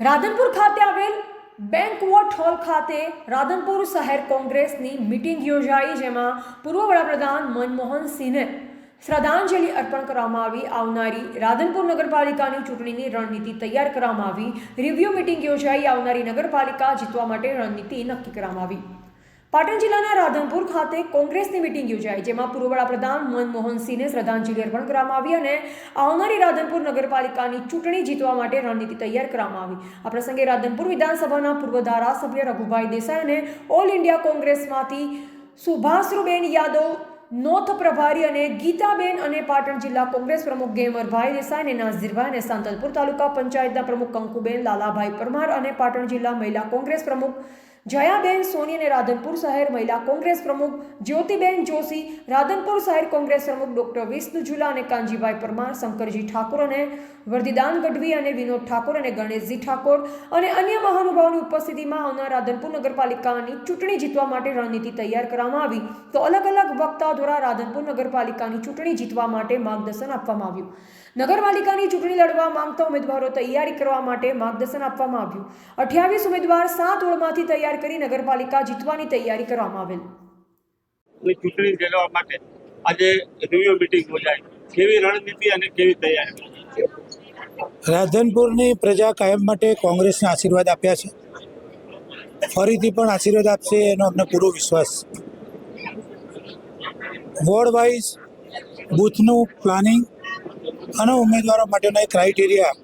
રાધનપુર ખાતે આવેલ બેંકવોટ હોલ ખાતે રાધનપુર શહેર કોંગ્રેસની મિટિંગ યોજાઈ, જેમાં પૂર્વ વડાપ્રધાન મનમોહન સિંહને શ્રદ્ધાંજલિ અર્પણ કરવામાં આવી. આવનારી રાધનપુર નગરપાલિકાની ચૂંટણીની રણનીતિ તૈયાર કરવામાં આવી. રિવ્યૂ મિટિંગ યોજાઈ. આવનારી નગરપાલિકા જીતવા માટે રણનીતિ નક્કી કરવામાં આવી. પાટણ જિલ્લાના રાધનપુર ખાતે કોંગ્રેસની મિટિંગ યોજાઈ, જેમાં પૂર્વ વડાપ્રધાન મનમોહન સિંહને શ્રદ્ધાંજલિ અર્પણ કરવામાં આવી અને આવનારી રાધનપુર નગરપાલિકાની ચૂંટણી જીતવા માટે રણનીતિ તૈયાર કરવામાં આવી. આ પ્રસંગે રાધનપુર વિધાનસભાના પૂર્વ ધારાસભ્ય રઘુભાઈ દેસાઈ અને ઓલ ઇન્ડિયા કોંગ્રેસમાંથી સુભાષરૂબેન યાદવ, નોથ પ્રભારી અને ગીતાબેન અને પાટણ જિલ્લા કોંગ્રેસ પ્રમુખ ગેમરભાઈ દેસાઈ અને નાઝીરભાઈ અને સાંતલપુર તાલુકા પંચાયતના પ્રમુખ કંકુબેન, લાલાભાઈ પરમાર અને પાટણ જિલ્લા મહિલા કોંગ્રેસ પ્રમુખ જયાબેન સોની અને રાધનપુર શહેર મહિલા કોંગ્રેસ પ્રમુખ જ્યોતિબેન જોશી, રાધનપુર શહેર કોંગ્રેસ પ્રમુખ ડોક્ટર વિષ્ણુ ઝુલા અને કાનજીભાઈ પરમાર, શંકરજી ઠાકોર અને વર્ધિદાન ગઢવી અને વિનોદ ઠાકોર અને ગણેશજી ઠાકોર અને અન્ય મહાનુભાવોની ઉપસ્થિતિમાં આવનાર રાધનપુર નગરપાલિકાની ચૂંટણી જીતવા માટે રણનીતિ તૈયાર કરવામાં આવી. તો અલગ અલગ વક્તા દ્વારા રાધનપુર નગરપાલિકાની ચૂંટણી જીતવા માટે માર્ગદર્શન આપવામાં આવ્યું. નગરપાલિકાની ચૂંટણી લડવા માંગતા ઉમેદવારો તૈયારી કરવા માટે માર્ગદર્શન આપવામાં આવ્યું. અઠ્યાવીસ ઉમેદવાર સાત ઓળમાંથી તૈયાર કરી નગરપાલિકા જીતવાની તૈયારી કરવામાં આવેલ. ચૂંટણી લડવા માટે આજે રિવ્યુ મિટિંગ યોજાઈ કેવી રણનીતિ અને કેવી તૈયારી? રાધનપુરની પ્રજા કાયમ માટે કોંગ્રેસને આશીર્વાદ આપ્યા છે. ફરીથી પણ આશીર્વાદ આપશે એનો અમને પૂરો વિશ્વાસ. વોર્ડ વાઇઝ બૂથનું પ્લાનિંગ અને ઉમેદવારો માટેના એક ક્રાઇટેરિયા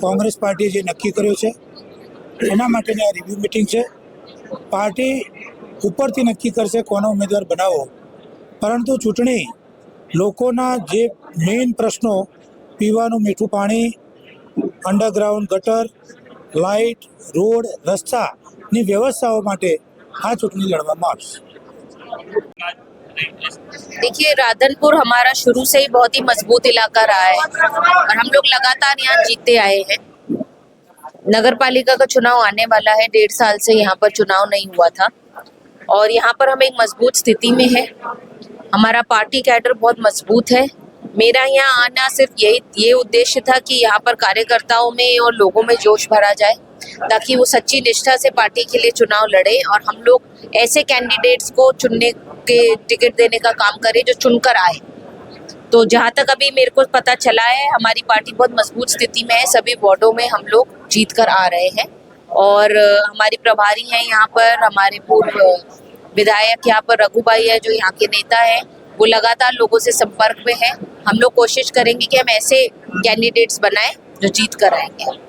કોંગ્રેસ પાર્ટીએ જે નક્કી કર્યો છે એના માટેની આ રિવ્યુ મિટિંગ છે. પાર્ટી ઉપરથી નક્કી કરશે કોનો ઉમેદવાર બનાવવો પરંતુ ચૂંટણી લોકોના જે મેઇન પ્રશ્નો પીવાનું મીઠું પાણી અંડરગ્રાઉન્ડ ગટર લાઇટ રોડ રસ્તાની વ્યવસ્થાઓ માટે આ ચૂંટણી લડવામાં આવશે देखिए राधनपुर हमारा शुरू से ही बहुत ही मजबूत इलाका रहा है और हम लोग लगातार यहाँ जीतते आए हैं नगर पालिका का चुनाव आने वाला है। डेढ़ साल से यहाँ पर चुनाव नहीं हुआ था। और यहाँ पर हम एक मज़बूत स्थिति में है। हमारा पार्टी कैडर बहुत मज़बूत है। मेरा यहाँ आना सिर्फ़ यही, ये उद्देश्य था कि यहाँ पर कार्यकर्ताओं में और लोगों में जोश भरा जाए, ताकि वो सच्ची निष्ठा से पार्टी के लिए चुनाव लड़े और हम लोग ऐसे कैंडिडेट्स को चुनने के टिकट देने का काम करें जो चुनकर आए। तो जहाँ तक अभी मेरे को पता चला है, हमारी पार्टी बहुत मज़बूत स्थिति में है। सभी वार्डों में हम लोग जीत कर आ रहे हैं। और हमारी प्रभारी हैं यहाँ पर, हमारे पूर्व विधायक यहाँ पर रघु भाई है, जो यहाँ के नेता है, वो लगातार लोगों से संपर्क में है। हम लोग कोशिश करेंगे कि हम ऐसे कैंडिडेट्स बनाएँ, जो जीत कर आएँगे।